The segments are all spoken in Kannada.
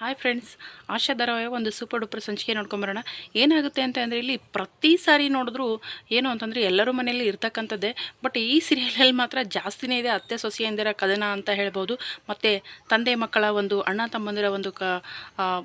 ಹಾಯ್ ಫ್ರೆಂಡ್ಸ್ ಆಶಾ ಧಾರಾವಾಹಿ ಒಂದು ಸೂಪರ್ ಡೂಪರ್ ಸಂಚಿಕೆ ನೋಡ್ಕೊಂಬರೋಣ. ಏನಾಗುತ್ತೆ ಅಂತ ಅಂದರೆ ಇಲ್ಲಿ ಪ್ರತಿ ಸಾರಿ ನೋಡಿದ್ರು ಏನು ಅಂತಂದರೆ ಎಲ್ಲರೂ ಮನೆಯಲ್ಲಿ ಇರ್ತಕ್ಕಂಥದ್ದೇ ಬಟ್ ಈ ಸೀರಿಯಲಲ್ಲಿ ಮಾತ್ರ ಜಾಸ್ತಿನೇ ಇದೆ ಅತ್ತೆ ಸೊಸೆಯಂದಿರ ಕದನ ಅಂತ ಹೇಳ್ಬೋದು. ಮತ್ತು ತಂದೆ ಮಕ್ಕಳ ಒಂದು, ಅಣ್ಣ ತಮ್ಮಂದಿರ ಒಂದು ಕ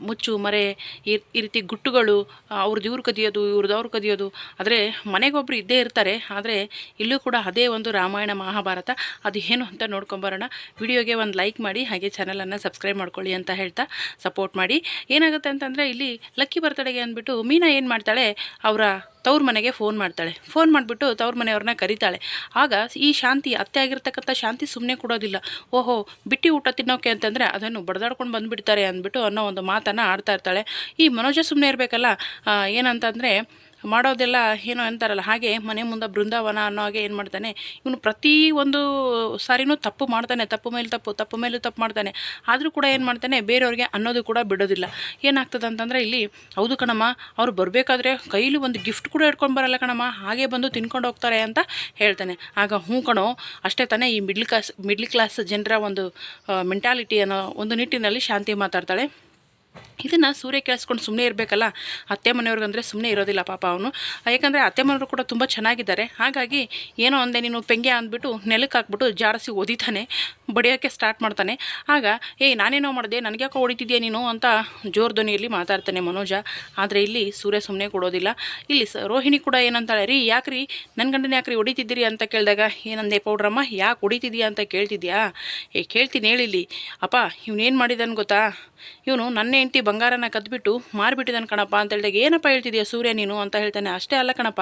ಮುಚ್ಚು, ಮರೆ, ಈ ರೀತಿ ಗುಟ್ಟುಗಳು ಅವ್ರದ್ದು ಇವ್ರು ಕದಿಯೋದು, ಇವ್ರದ್ದು ಅವ್ರು ಕದಿಯೋದು. ಆದರೆ ಮನೆಗೊಬ್ಬರು ಇದ್ದೇ ಇರ್ತಾರೆ, ಆದರೆ ಇಲ್ಲೂ ಕೂಡ ಅದೇ ಒಂದು ರಾಮಾಯಣ ಮಹಾಭಾರತ. ಅದು ಏನು ಅಂತ ನೋಡ್ಕೊಂಬರೋಣ. ವಿಡಿಯೋಗೆ ಒಂದು ಲೈಕ್ ಮಾಡಿ, ಹಾಗೆ ಚಾನಲನ್ನು ಸಬ್ಸ್ಕ್ರೈಬ್ ಮಾಡ್ಕೊಳ್ಳಿ ಅಂತ ಹೇಳ್ತಾ. ಸಪೋರ್ಟ್ ಮಾಡಿ. ಏನಾಗುತ್ತೆ ಅಂತಂದರೆ ಇಲ್ಲಿ ಲಕ್ಕಿ ಬರ್ತಡೆಗೆ ಅಂದ್ಬಿಟ್ಟು ಮೀನಾ ಏನು ಮಾಡ್ತಾಳೆ? ಅವರ ತವ್ರ ಮನೆಗೆ ಫೋನ್ ಮಾಡ್ತಾಳೆ. ಫೋನ್ ಮಾಡಿಬಿಟ್ಟು ತವ್ರ ಮನೆಯವ್ರನ್ನ ಕರೀತಾಳೆ. ಆಗ ಈ ಶಾಂತಿ, ಅತ್ತೆ ಆಗಿರ್ತಕ್ಕಂಥ ಶಾಂತಿ ಸುಮ್ಮನೆ ಕೊಡೋದಿಲ್ಲ. ಓಹೋ, ಬಿಟ್ಟಿ ಊಟ ತಿನ್ನೋಕೆ ಅಂತಂದರೆ ಅದನ್ನು ಬಡದಾಡ್ಕೊಂಡು ಬಂದುಬಿಡ್ತಾರೆ ಅಂದ್ಬಿಟ್ಟು ಅನ್ನೋ ಒಂದು ಮಾತನ್ನು ಆಡ್ತಾ ಇರ್ತಾಳೆ. ಈ ಮನೋಜ ಸುಮ್ಮನೆ ಇರಬೇಕಲ್ಲ? ಏನಂತಂದರೆ ಮಾಡೋದೆಲ್ಲ ಏನೋ ಅಂತಾರಲ್ಲ, ಹಾಗೆ ಮನೆ ಮುಂದೆ ಬೃಂದಾವನ ಅನ್ನೋ ಹಾಗೆ ಏನು ಮಾಡ್ತಾನೆ, ಇವನು ಪ್ರತಿ ಒಂದು ಸಾರಿನೂ ತಪ್ಪು ಮಾಡ್ತಾನೆ, ತಪ್ಪು ಮೇಲೆ ತಪ್ಪು ತಪ್ಪು ಮೇಲೆ ತಪ್ಪು ಮಾಡ್ತಾನೆ. ಆದರೂ ಕೂಡ ಏನು ಮಾಡ್ತಾನೆ, ಬೇರೆಯವ್ರಿಗೆ ಅನ್ನೋದು ಕೂಡ ಬಿಡೋದಿಲ್ಲ. ಏನಾಗ್ತದೆ ಅಂತಂದರೆ ಇಲ್ಲಿ, ಹೌದು ಕಣಮ್ಮ, ಅವ್ರು ಬರಬೇಕಾದ್ರೆ ಕೈಲಿ ಒಂದು ಗಿಫ್ಟ್ ಕೂಡ ಇಟ್ಕೊಂಡು ಬರಲ್ಲ ಕಣಮ್ಮ, ಹಾಗೆ ಬಂದು ತಿನ್ಕೊಂಡು ಹೋಗ್ತಾರೆ ಅಂತ ಹೇಳ್ತಾನೆ. ಆಗ ಹ್ಞೂ ಕಣೋ, ಅಷ್ಟೇ ತಾನೇ ಈ ಮಿಡ್ಲ್ ಕ್ಲಾಸ್ ಮಿಡ್ಲ್ ಕ್ಲಾಸ್ ಜನರ ಒಂದು ಮೆಂಟಾಲಿಟಿ ಅನ್ನೋ ಒಂದು ನಿಟ್ಟಿನಲ್ಲಿ ಶಾಂತಿ ಮಾತಾಡ್ತಾಳೆ. ಇದನ್ನು ಸೂರ್ಯ ಕೇಳಿಸ್ಕೊಂಡು ಸುಮ್ಮನೆ ಇರಬೇಕಲ್ಲ? ಅತ್ತೆ ಮನೆಯವ್ರಿಗಂದರೆ ಸುಮ್ಮನೆ ಇರೋದಿಲ್ಲ ಪಾಪ ಅವನು. ಯಾಕಂದರೆ ಅತ್ತೆ ಮನೆಯವರು ಕೂಡ ತುಂಬ ಚೆನ್ನಾಗಿದ್ದಾರೆ. ಹಾಗಾಗಿ ಏನೋ ಅಂದೆ ನೀನು ಪೆಂಗೆ ಅಂದ್ಬಿಟ್ಟು ನೆಲಕ್ಕೆ ಹಾಕ್ಬಿಟ್ಟು ಜಾರಿಸಿ ಒದಿತಾನೆ ಬಡಿಯೋಕ್ಕೆ ಸ್ಟಾರ್ಟ್ ಮಾಡ್ತಾನೆ. ಆಗ ಏ ನಾನೇನೋ ಮಾಡಿದೆ? ನನಗೆ ಯಾಕೋ ಹೊಡಿತಿದ್ಯಾ ನೀನು? ಅಂತ ಜೋರ್ ಧ್ವನಿಯಲ್ಲಿ ಮಾತಾಡ್ತಾನೆ ಮನೋಜ. ಆದರೆ ಇಲ್ಲಿ ಸೂರ್ಯ ಸುಮ್ಮನೆ ಕೊಡೋದಿಲ್ಲ. ಇಲ್ಲಿ ಸ, ರೋಹಿಣಿ ಕೂಡ ಏನಂತಾಳೆ, ರೀ, ಯಾಕ್ರಿ? ನನ್ನ ಗಂಡನ ಯಾಕ್ರಿ ಹೊಡಿತಿದ್ದೀರಿ? ಅಂತ ಕೇಳಿದಾಗ, ಏನಂದೆ ಪೌಡ್ರಮ್ಮ, ಯಾಕೆ ಹೊಡಿತಿದ್ಯಾ ಅಂತ ಕೇಳ್ತಿದ್ಯಾ? ಏ, ಕೇಳ್ತೀನಿ ಹೇಳಿಲ್ಲಿ ಅಪ್ಪ ಇವನೇನು ಮಾಡಿದಾನೆ ಗೊತ್ತಾ? ಇವನು ನನ್ನ ಹೆಂಡತಿ ಬಂಗಾರನ ಕದ್ಬಿಟ್ಟು ಮಾರಿಬಿಟ್ಟಿದ್ದಾನೆ ಕಣಪ್ಪ ಅಂತ ಹೇಳಿದಾಗ, ಏನಪ್ಪ ಹೇಳ್ತಿದ್ಯಾ ಸೂರ್ಯ ನೀನು? ಅಂತ ಹೇಳ್ತಾನೆ. ಅಷ್ಟೇ ಅಲ್ಲ ಕಣಪ್ಪ,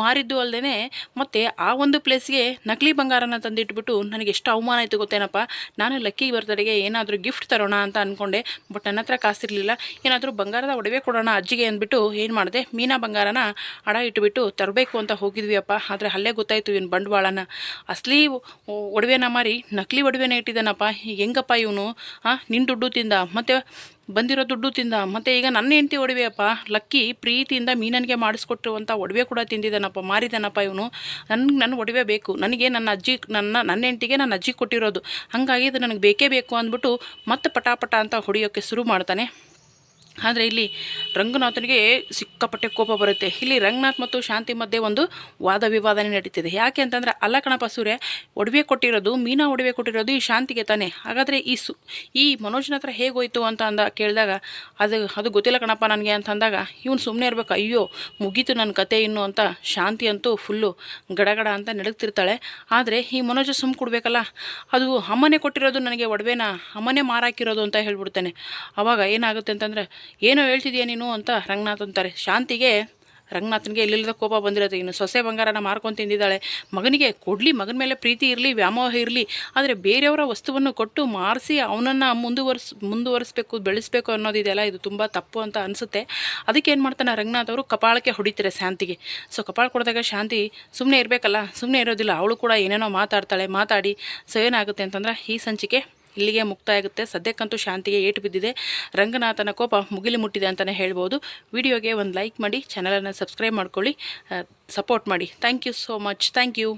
ಮಾರಿದ್ದು ಅಲ್ಲದೆ ಮತ್ತೆ ಆ ಒಂದು ಪ್ಲೇಸ್ಗೆ ನಕಲಿ ಬಂಗಾರನ ತಂದಿಟ್ಬಿಟ್ಟು ನನಗೆ ಎಷ್ಟು ಅವಮಾನ ಆಯಿತು ಗೊತ್ತೇನಪ್ಪ? ನಾನು ಲಕ್ಕಿ ಬರ್ತಡೆಗೆ ಏನಾದರೂ ಗಿಫ್ಟ್ ತರೋಣ ಅಂತ ಅಂದ್ಕೊಂಡೆ ಬಟ್ ನನ್ನ ಹತ್ರ ಕಾಸಿರಲಿಲ್ಲ. ಏನಾದರೂ ಬಂಗಾರದ ಒಡವೆ ಕೊಡೋಣ ಅಜ್ಜಿಗೆ ಅಂದ್ಬಿಟ್ಟು ಏನು ಮಾಡಿದೆ? ಮೀನಾ ಬಂಗಾರನ ಅಡ ಇಟ್ಬಿಟ್ಟು, ತರಬೇಕು ಅಂತ ಹೋಗಿದ್ವಿ ಅಪ್ಪ ಆದರೆ ಅಲ್ಲೇ ಗೊತ್ತಾಯಿತು ಇವನು ಬಂಡವಾಳನ. ಅಸಲಿ ಒಡವೆನ ಮಾರಿ ನಕಲಿ ಒಡವೆನ ಇಟ್ಟಿದ್ದಾನಪ್ಪ ಹೆಂಗಪ್ಪ ಇವನು? ಹಾಂ ನಿನ್ನ ದುಡ್ಡು ತಿಂದ, ಮತ್ತು ಬಂದಿರೋ ದುಡ್ಡು ತಿಂದ. ಮತ್ತು ಈಗ ನನ್ನ ಹೆಂಡತಿ ಒಡವೆಯಪ್ಪ, ಲಕ್ಕಿ ಪ್ರೀತಿಯಿಂದ ಮೀನನಿಗೆ ಮಾಡಿಸ್ಕೊಟ್ಟಿರುವಂಥ ಒಡವೆ ಕೂಡ ತಿಂದಿದ್ದಾನಪ್ಪ, ಮಾರಿದ್ದಾನಪ್ಪ ಇವನು. ನನಗೆ ನನ್ನ ಒಡವೆ ಬೇಕು. ನನಗೆ ನನ್ನ ಅಜ್ಜಿ, ನನ್ನ ನನ್ನ ಹೆಂಡತಿಗೆ ನನ್ನ ಅಜ್ಜಿ ಕೊಟ್ಟಿರೋದು. ಹಾಗಾಗಿ ಇದು ನನಗೆ ಬೇಕೇ ಬೇಕು ಅಂದ್ಬಿಟ್ಟು ಮತ್ತೆ ಪಟಾಪಟ ಅಂತ ಹೊಡೆಯೋಕ್ಕೆ ಶುರು ಮಾಡ್ತಾನೆ. ಆದರೆ ಇಲ್ಲಿ ರಂಗನಾಥನಿಗೆ ಸಿಕ್ಕಾಪಟ್ಟೆ ಕೋಪ ಬರುತ್ತೆ. ಇಲ್ಲಿ ರಂಗನಾಥ್ ಮತ್ತು ಶಾಂತಿ ಮಧ್ಯೆ ಒಂದು ವಾದ ವಿವಾದನೆ ನಡೀತಿದೆ. ಯಾಕೆ ಅಂತಂದರೆ ಅಲ್ಲ ಕಣಪ್ಪ ಸೂರ್ಯ, ಒಡವೆ ಕೊಟ್ಟಿರೋದು, ಮೀನಾ ಒಡವೆ ಕೊಟ್ಟಿರೋದು ಈ ಶಾಂತಿಗೆ ತಾನೆ. ಹಾಗಾದರೆ ಈ ಸು, ಈ ಮನೋಜನ ಹತ್ರ ಹೇಗೋಯ್ತು ಅಂತ ಅಂದ, ಕೇಳಿದಾಗ, ಅದು ಅದು ಗೊತ್ತಿಲ್ಲ ಕಣಪ್ಪ ನನಗೆ ಅಂತ ಅಂದಾಗ, ಇವನು ಸುಮ್ಮನೆ ಇರಬೇಕು, ಅಯ್ಯೋ, ಮುಗೀತು ನನ್ನ ಕತೆ ಇನ್ನು ಅಂತ ಶಾಂತಿ ಅಂತೂ ಫುಲ್ಲು ಗಡಗಡ ಅಂತ ನಡಗ್ತಿರ್ತಾಳೆ. ಆದರೆ ಈ ಮನೋಜ ಸುಮ್ಮ ಕೊಡಬೇಕಲ್ಲ, ಅದು ಅಮ್ಮನೇ ಕೊಟ್ಟಿರೋದು ನನಗೆ ಒಡವೆನ, ಅಮ್ಮನೇ ಮಾರಾಕಿರೋದು ಅಂತ ಹೇಳ್ಬಿಡ್ತಾನೆ. ಅವಾಗ ಏನಾಗುತ್ತೆ ಅಂತಂದರೆ ಏನೋ ಹೇಳ್ತಿದ್ಯಾ ನೀನು ಅಂತ ರಂಗನಾಥ್ ಅಂತಾರೆ. ಶಾಂತಿಗೆ ರಂಗನಾಥನಿಗೆ ಇಲ್ಲಿಲ್ಲದ ಕೋಪ ಬಂದಿರುತ್ತೆ ಇನ್ನು ಸೊಸೆ ಬಂಗಾರನ ಮಾರ್ಕೊಂಡು ತಿಂದಿದ್ದಾಳೆ. ಮಗನಿಗೆ ಕೊಡಲಿ, ಮಗನ ಮೇಲೆ ಪ್ರೀತಿ ಇರಲಿ, ವ್ಯಾಮೋಹ ಇರಲಿ, ಆದರೆ ಬೇರೆಯವರ ವಸ್ತುವನ್ನು ಕೊಟ್ಟು ಮಾರಿಸಿ ಅವನನ್ನು ಮುಂದುವರ್ಸ್, ಮುಂದುವರಿಸ್ಬೇಕು, ಬೆಳೆಸಬೇಕು ಅನ್ನೋದಿದೆಯಲ್ಲ, ಇದು ತುಂಬ ತಪ್ಪು ಅಂತ ಅನಿಸುತ್ತೆ. ಅದಕ್ಕೆ ಏನು ಮಾಡ್ತಾನೆ ರಂಗನಾಥ್ ಅವರು? ಕಪಾಳಕ್ಕೆ ಹೊಡಿತಾರೆ ಶಾಂತಿಗೆ. ಸೊ, ಕಪಾಳ ಕೊಡಿದಾಗ ಶಾಂತಿ ಸುಮ್ಮನೆ ಇರಬೇಕಲ್ಲ ಸುಮ್ಮನೆ ಇರೋದಿಲ್ಲ. ಅವಳು ಕೂಡ ಏನೇನೋ ಮಾತಾಡ್ತಾಳೆ. ಮಾತಾಡಿ, ಸೊ ಏನಾಗುತ್ತೆ ಅಂತಂದ್ರೆ ಈ ಸಂಚಿಕೆ ಇಲ್ಲಿಗೆ ಮುಕ್ತಾಯ ಆಗುತ್ತೆ ಸದ್ಯಕ್ಕಂತೂ ಶಾಂತಿಗೆ ಏಟು ಬಿದ್ದಿದೆ. ರಂಗನಾಥನ ಕೋಪ ಮುಗಿಲು ಮುಟ್ಟಿದೆ ಅಂತಲೇ ಹೇಳ್ಬೋದು. ವಿಡಿಯೋಗೆ ಒಂದು ಲೈಕ್ ಮಾಡಿ ಚಾನಲನ್ನು ಸಬ್ಸ್ಕ್ರೈಬ್ ಮಾಡ್ಕೊಳ್ಳಿ. ಸಪೋರ್ಟ್ ಮಾಡಿ. Thank you so much thank you